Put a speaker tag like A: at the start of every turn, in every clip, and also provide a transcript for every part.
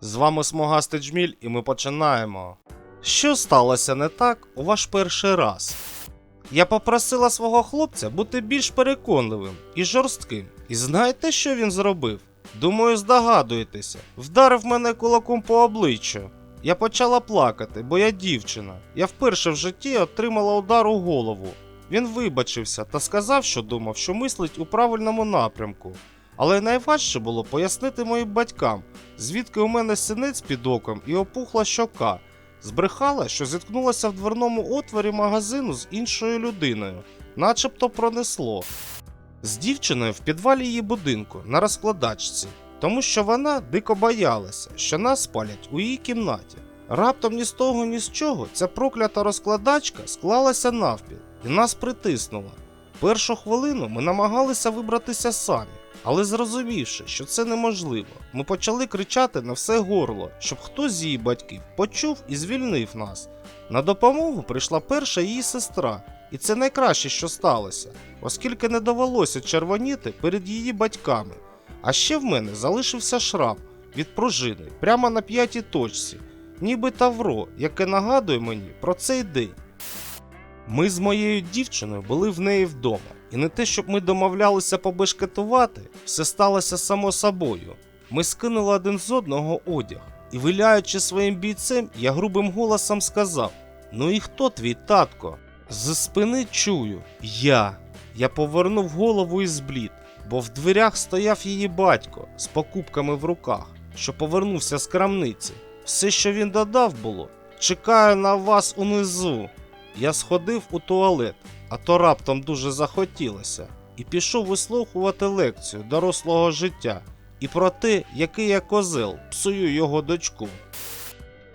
A: З вами Смугастий Джміль, і ми починаємо. Що сталося не так у ваш перший раз? Я попросила свого хлопця бути більш переконливим і жорстким. І знаєте, що він зробив? Думаю, здогадуєтеся. Вдарив мене кулаком по обличчю. Я почала плакати, бо я дівчина. Я вперше в житті отримала удар у голову. Він вибачився та сказав, що думав, що мислить у правильному напрямку. Але найважче було пояснити моїм батькам, звідки у мене синець під оком і опухла щока. Збрехала, що зіткнулася в дверному отворі магазину з іншою людиною, начебто пронесло. З дівчиною в підвалі її будинку на розкладачці, тому що вона дико боялася, що нас спалять у її кімнаті. Раптом ні з того, ні з чого ця проклята розкладачка склалася навпіл і нас притиснула. Першу хвилину ми намагалися вибратися самі, але зрозумівши, що це неможливо, ми почали кричати на все горло, щоб хтось з її батьків почув і звільнив нас. На допомогу прийшла перша її сестра, і це найкраще, що сталося, оскільки не довелося червоніти перед її батьками. А ще в мене залишився шрам від пружини прямо на п'ятій точці, ніби тавро, яке нагадує мені про цей день. Ми з моєю дівчиною були в неї вдома, і не те, щоб ми домовлялися побешкетувати, все сталося само собою. Ми скинули один з одного одяг, і, виляючи своїм бійцем, я грубим голосом сказав: Ну і хто твій татко? З спини чую я. Я повернув голову і зблід, бо в дверях стояв її батько з покупками в руках, що повернувся з крамниці. Все, що він додав, було: Чекаю на вас унизу. Я сходив у туалет, а то раптом дуже захотілося, і пішов вислухувати лекцію дорослого життя і про те, який я козел псую його дочку.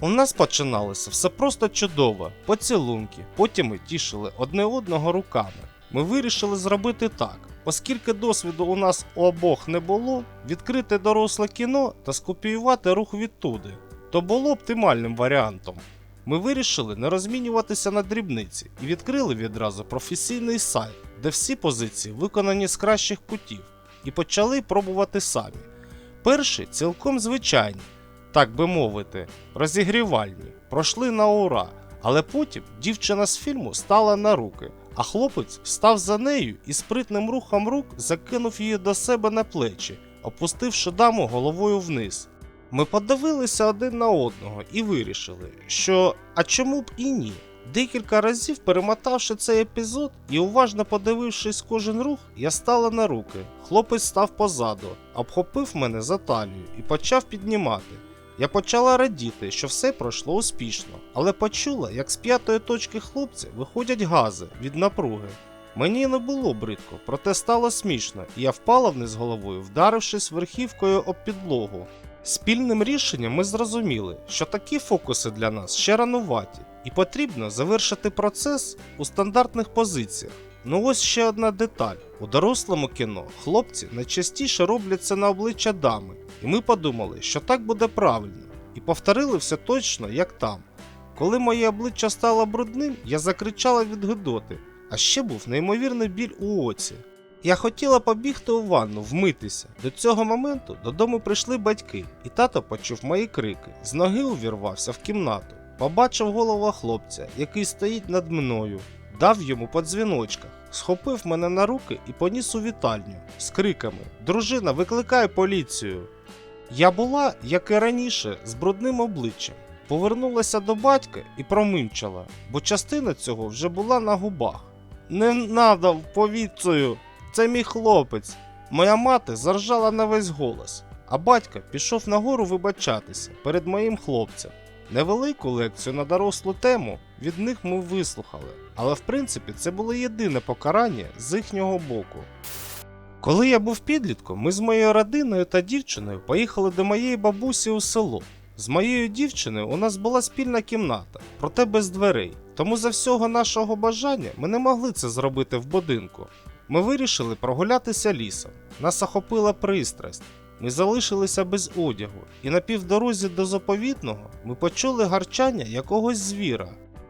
A: У нас починалося все просто чудово, поцілунки, потім ми тішили одне одного руками. Ми вирішили зробити так, оскільки досвіду у нас у обох не було, відкрити доросле кіно та скопіювати рух відтуди. То було оптимальним варіантом. Ми вирішили не розмінюватися на дрібниці і відкрили відразу професійний сайт, де всі позиції виконані з кращих путів, і почали пробувати самі. Перші цілком звичайні, так би мовити, розігрівальні, пройшли на ура, але потім дівчина з фільму стала на руки, а хлопець став за нею і спритним рухом рук закинув її до себе на плечі, опустивши даму головою вниз. Ми подивилися один на одного і вирішили, що а чому б і ні. Декілька разів перемотавши цей епізод і уважно подивившись кожен рух, я стала на руки. Хлопець став позаду, обхопив мене за талію і почав піднімати. Я почала радіти, що все пройшло успішно, але почула, як з п'ятої точки хлопця виходять гази від напруги. Мені не було бридко, проте стало смішно, і я впала вниз головою, вдарившись верхівкою об підлогу. Спільним рішенням ми зрозуміли, що такі фокуси для нас ще рануваті, і потрібно завершити процес у стандартних позиціях. Ну ось ще одна деталь: у дорослому кіно хлопці найчастіше роблять це на обличчя дами, і ми подумали, що так буде правильно, і повторили все точно, як там. Коли моє обличчя стало брудним, я закричала від гидоти, а ще був неймовірний біль у оці. Я хотіла побігти у ванну, вмитися. До цього моменту додому прийшли батьки, і тато почув мої крики. З ноги увірвався в кімнату. Побачив голову хлопця, який стоїть над мною, дав йому по дзвіночках, схопив мене на руки і поніс у вітальню з криками: Дружина, викликай поліцію! Я була, як і раніше, з брудним обличчям. Повернулася до батька і промимчала, бо частина цього вже була на губах. Не надо в поліцію! Це мій хлопець. Моя мати заржала на весь голос, а батько пішов нагору вибачатися перед моїм хлопцем. Невелику лекцію на дорослу тему від них ми вислухали, але в принципі це було єдине покарання з їхнього боку. Коли я був підлітком, ми з моєю родиною та дівчиною поїхали до моєї бабусі у село. З моєю дівчиною у нас була спільна кімната, проте без дверей. Тому за всього нашого бажання ми не могли це зробити в будинку. Ми вирішили прогулятися лісом. Нас охопила пристрасть. Ми залишилися без одягу, і на півдорозі до заповітного ми почули гарчання якогось звіра.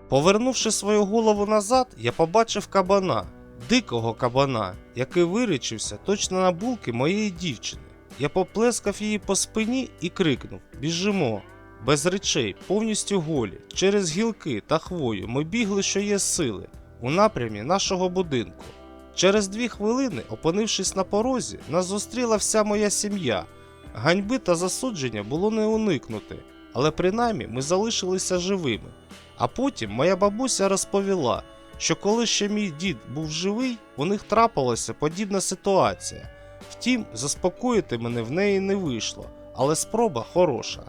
A: Повернувши свою голову назад, я побачив кабана, дикого кабана, який вирічився точно на булки моєї дівчини. Я поплескав її по спині і крикнув: Біжимо! Без речей, повністю голі, через гілки та хвою ми бігли, що є сили, у напрямі нашого будинку. Через дві хвилини, опинившись на порозі, нас зустріла вся моя сім'я. Ганьби та засудження було не уникнути, але принаймні ми залишилися живими. А потім моя бабуся розповіла, що коли ще мій дід був живий, у них трапилася подібна ситуація. Втім, заспокоїти мене в неї не вийшло, але спроба хороша.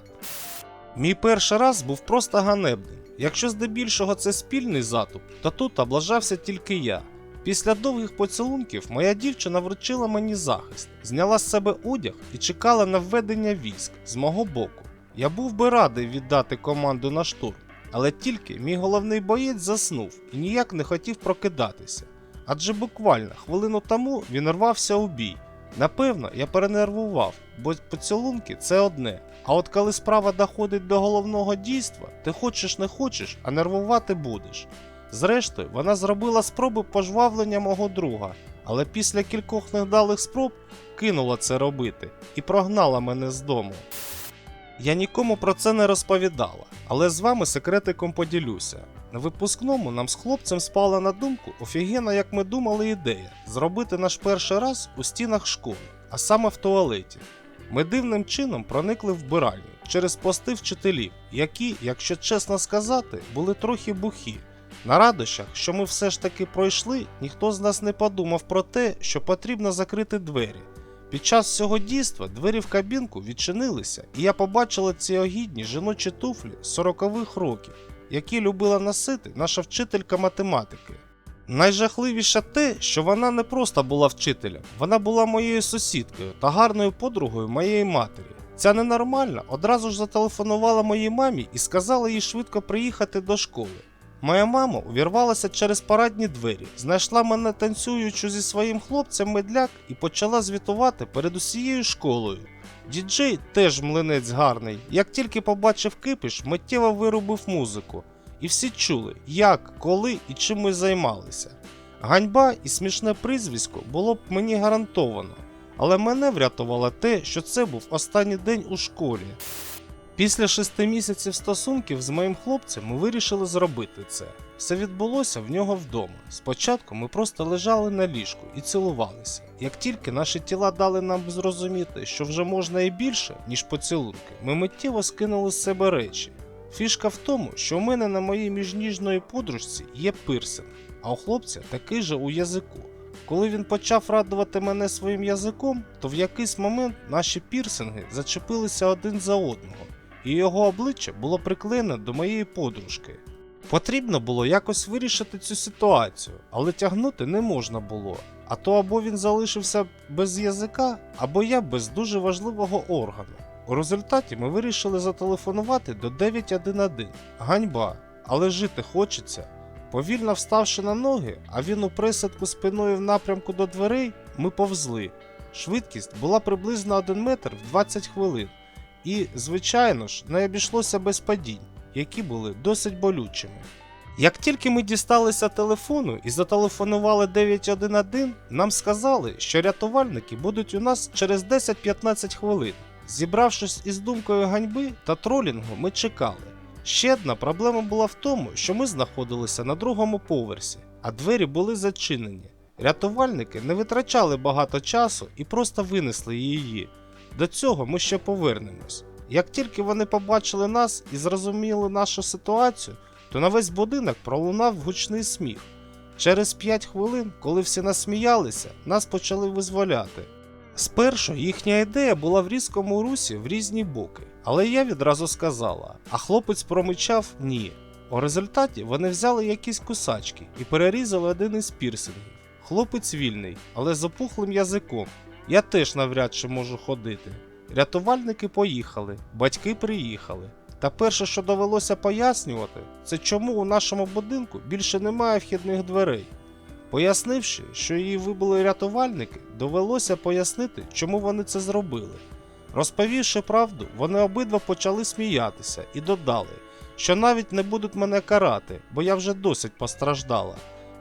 A: Мій перший раз був просто ганебним. Якщо здебільшого це спільний затуп, то тут облажався тільки я. Після довгих поцілунків моя дівчина вручила мені захист, зняла з себе одяг і чекала на введення військ з мого боку. Я був би радий віддати команду на штурм, але тільки мій головний боєць заснув і ніяк не хотів прокидатися. Адже буквально хвилину тому він рвався у бій. Напевно, я перенервував, бо поцілунки це одне. А от коли справа доходить до головного дійства, ти хочеш не хочеш, а нервувати будеш. Зрештою, вона зробила спроби пожвавлення мого друга, але після кількох невдалих спроб кинула це робити і прогнала мене з дому. Я нікому про це не розповідала, але з вами секретиком поділюся. На випускному нам з хлопцем спала на думку офігенна, як ми думали, ідея зробити наш перший раз у стінах школи, а саме в туалеті. Ми дивним чином проникли в вбиральню через пости вчителів, які, якщо чесно сказати, були трохи бухі. На радощах, що ми все ж таки пройшли, ніхто з нас не подумав про те, що потрібно закрити двері. Під час цього дійства двері в кабінку відчинилися, і я побачила ці огідні жіночі туфлі 40-х років, які любила носити наша вчителька математики. Найжахливіше те, що вона не просто була вчителем, вона була моєю сусідкою та гарною подругою моєї матері. Ця ненормальна одразу ж зателефонувала моїй мамі і сказала їй швидко приїхати до школи. Моя мама увірвалася через парадні двері, знайшла мене танцюючи зі своїм хлопцем медляк і почала звітувати перед усією школою. Діджей теж млинець гарний, як тільки побачив кипіш, миттєво вирубив музику. І всі чули, як, коли і чим ми займалися. Ганьба і смішне прізвисько було б мені гарантовано, але мене врятувало те, що це був останній день у школі. Після шести місяців стосунків з моїм хлопцем ми вирішили зробити це. Все відбулося в нього вдома. Спочатку ми просто лежали на ліжку і цілувалися. Як тільки наші тіла дали нам зрозуміти, що вже можна і більше, ніж поцілунки, ми миттєво скинули з себе речі. Фішка в тому, що у мене на моїй міжніжної подружці є пирсинг, а у хлопця такий же у язику. Коли він почав радувати мене своїм язиком, то в якийсь момент наші пірсинги зачепилися один за одного, і його обличчя було приклеєне до моєї подружки. Потрібно було якось вирішити цю ситуацію, але тягнути не можна було. А то або він залишився без язика, або я без дуже важливого органу. У результаті ми вирішили зателефонувати до 911. Ганьба, але жити хочеться. Повільно вставши на ноги, а він у присадку спиною в напрямку до дверей, ми повзли. Швидкість була приблизно 1 метр в 20 хвилин. І, звичайно ж, не обійшлося без падінь, які були досить болючими. Як тільки ми дісталися телефону і зателефонували 911, нам сказали, що рятувальники будуть у нас через 10-15 хвилин. Зібравшись із думкою ганьби та тролінгу, ми чекали. Ще одна проблема була в тому, що ми знаходилися на другому поверсі, а двері були зачинені. Рятувальники не витрачали багато часу і просто винесли її. До цього ми ще повернемось. Як тільки вони побачили нас і зрозуміли нашу ситуацію, то на весь будинок пролунав гучний сміх. Через 5 хвилин, коли всі насміялися, нас почали визволяти. Спершу їхня ідея була в різкому русі в різні боки, але я відразу сказала, а хлопець промичав ні. У результаті вони взяли якісь кусачки і перерізали один із пірсингів. Хлопець вільний, але з опухлим язиком. Я теж навряд чи можу ходити. Рятувальники поїхали, батьки приїхали. Та перше, що довелося пояснювати, це чому у нашому будинку більше немає вхідних дверей. Пояснивши, що її вибили рятувальники, довелося пояснити, чому вони це зробили. Розповівши правду, вони обидва почали сміятися і додали, що навіть не будуть мене карати, бо я вже досить постраждала.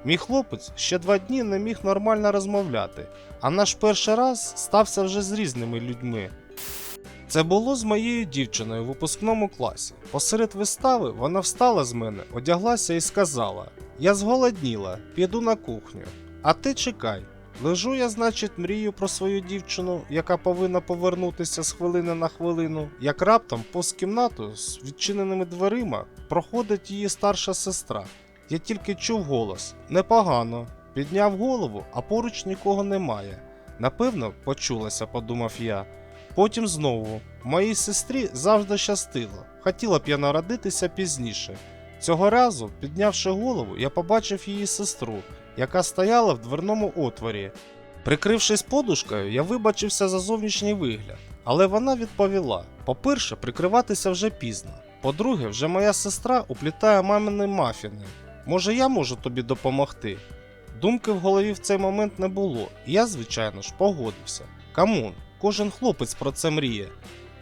A: Мій хлопець ще два дні не міг нормально розмовляти, а наш перший раз стався вже з різними людьми. Це було з моєю дівчиною в випускному класі. Посеред вистави вона встала з мене, одяглася і сказала: Я зголодніла, піду на кухню. А ти чекай. Лежу я, значить, мрію про свою дівчину, яка повинна повернутися з хвилини на хвилину, як раптом повз кімнату з відчиненими дверима проходить її старша сестра. Я тільки чув голос непогано. Підняв голову, а поруч нікого немає. Напевно, почулася, подумав я. Потім знову. Моїй сестрі завжди щастило. Хотіла б я народитися пізніше. Цього разу, піднявши голову, я побачив її сестру, яка стояла в дверному отворі. Прикрившись подушкою, я вибачився за зовнішній вигляд, але вона відповіла: по-перше, прикриватися вже пізно. По-друге, вже моя сестра уплітає мамини мафіни. Може, я можу тобі допомогти? Думки в голові в цей момент не було, і я, звичайно ж, погодився. Камон, кожен хлопець про це мріє.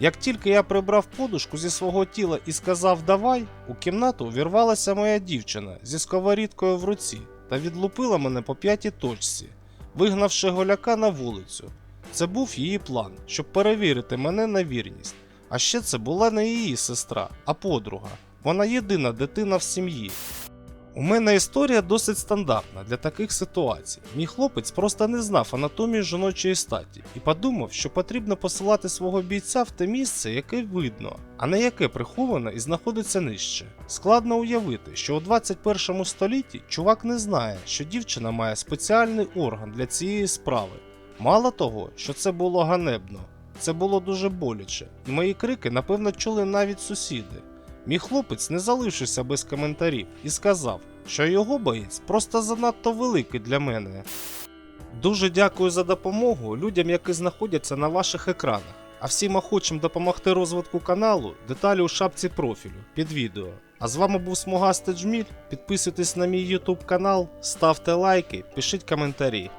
A: Як тільки я прибрав подушку зі свого тіла і сказав давай, у кімнату увірвалася моя дівчина зі сковорідкою в руці та відлупила мене по п'ятій точці, вигнавши голяка на вулицю. Це був її план, щоб перевірити мене на вірність. А ще це була не її сестра, а подруга. Вона єдина дитина в сім'ї. У мене історія досить стандартна для таких ситуацій. Мій хлопець просто не знав анатомію жіночої статі і подумав, що потрібно посилати свого бійця в те місце, яке видно, а не яке приховане і знаходиться нижче. Складно уявити, що у 21 столітті чувак не знає, що дівчина має спеціальний орган для цієї справи. Мало того, що це було ганебно, це було дуже боляче, і мої крики, напевно, чули навіть сусіди. Мій хлопець не залишився без коментарів і сказав, що його боєць просто занадто великий для мене. Дуже дякую за допомогу людям, які знаходяться на ваших екранах. А всім охочим допомогти розвитку каналу, деталі у шапці профілю під відео. А з вами був Смугастий Джміль. Підписуйтесь на мій YouTube канал, ставте лайки, пишіть коментарі.